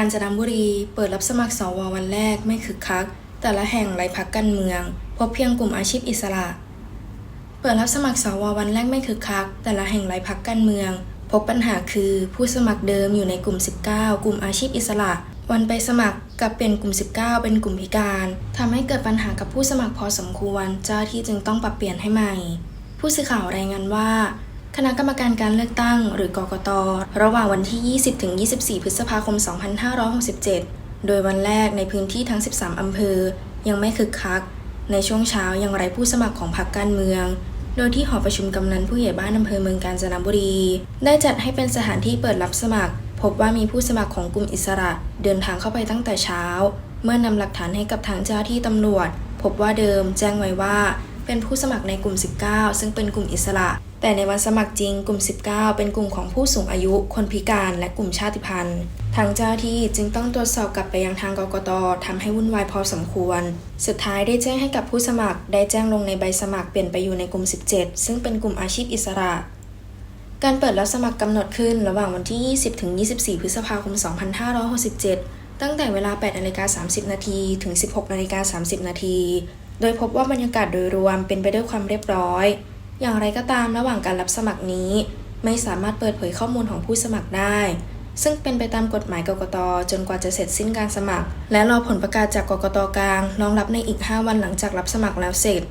กาญจนบุรีเปิดรับสมัครสววันแรกไม่คึกคัก แต่ละแห่งไร้พักการเมือง พบเพียงกลุ่มอาชีพอิสระ เปิดรับสมัครสววันแรกไม่คึกคัก แต่ละแห่งไร้พักการเมือง พบปัญหาคือผู้สมัครเดิมอยู่ในกลุ่ม 19 กลุ่มอาชีพอิสระ วันไปสมัครกับเปลี่ยนกลุ่ม 19 เป็นกลุ่มพิการทำให้เกิดปัญหากับผู้สมัครพอสมควร เจ้าที่จึงต้องปรับเปลี่ยนให้ใหม่ ผู้สื่อข่าวรายงานว่า คณะกรรมการการเลือกตั้ง หรือกกต ระหว่างวันที่ 20-24 พฤษภาคม 2567 โดยวันแรกในพื้นที่ทั้ง 13 อำเภอ ยังไม่คึกคัก ในช่วงเช้ายังไร้ผู้สมัครของพรรคการเมือง โดยที่หอประชุมกำนันผู้ใหญ่บ้านอำเภอเมืองกาญจนบุรี ได้จัดให้เป็นสถานที่เปิดรับสมัคร พบว่ามีผู้สมัครของกลุ่มอิสระ เดินทางเข้าไปตั้งแต่เช้า เมื่อนำหลักฐานให้กับทางเจ้าที่ตำรวจ พบว่าเดิมแจ้งไว้ว่า เป็นผู้สมัครในกลุ่ม 19 ซึ่งเป็นกลุ่มอิสระ แต่ในวันสมัครจริงกลุ่ม 19 เป็นกลุ่มของผู้สูงอายุ คนพิการและกลุ่มชาติพันธุ์ ทางเจ้าที่จึงต้องตรวจสอบกลับไปยังทางกกตทำให้วุ่นวายพอสมควร สุดท้ายได้แจ้งให้กับผู้สมัคร ได้แจ้งลงในใบสมัครเปลี่ยนไปอยู่ในกลุ่ม 17 ซึ่งเป็นกลุ่มอาชีพอิสระการเปิดรับสมัครกำหนดขึ้นระหว่างวันที่ 20 ถึง 24 พฤษภาคม 2567 ตั้งแต่เวลา8นาฬิกา30 นาทีถึง 16นาฬิกา30 นาที โดยพบว่าบรรยากาศโดยรวมเป็นไปด้วยความเรียบร้อย อย่างไรก็ตามระหว่างการรับสมัครนี้ ไม่สามารถเปิดเผยข้อมูลของผู้สมัครได้ ซึ่งเป็นไปตามกฎหมายกกตจนกว่าจะเสร็จสิ้นการสมัคร และรอผลประกาศจากกกตกลางรองรับในอีก 5 วันหลังจากรับสมัครแล้วเสร็จ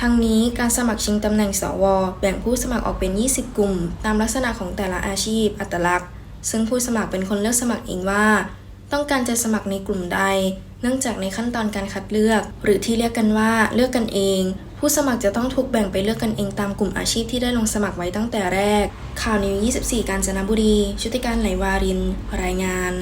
ทั้งนี้การสมัครชิงตำแหน่งสว แบ่งผู้สมัครออกเป็น 20 กลุ่ม ตามลักษณะของแต่ละอาชีพอัตลักษณ์ ซึ่งผู้สมัครเป็นคนเลือกสมัครเองว่า ต้องการจะสมัครในกลุ่มใด เนื่องจากในขั้นตอนการคัดเลือก หรือที่เรียกกันว่าเลือกกันเอง ผู้สมัครจะต้องถูกแบ่งไปเลือกกันเองตามกลุ่มอาชีพที่ได้ลงสมัครไว้ตั้งแต่แรก ข่าวนิว 24 กาญจนบุรี ชุติการไหลวาริน รายงาน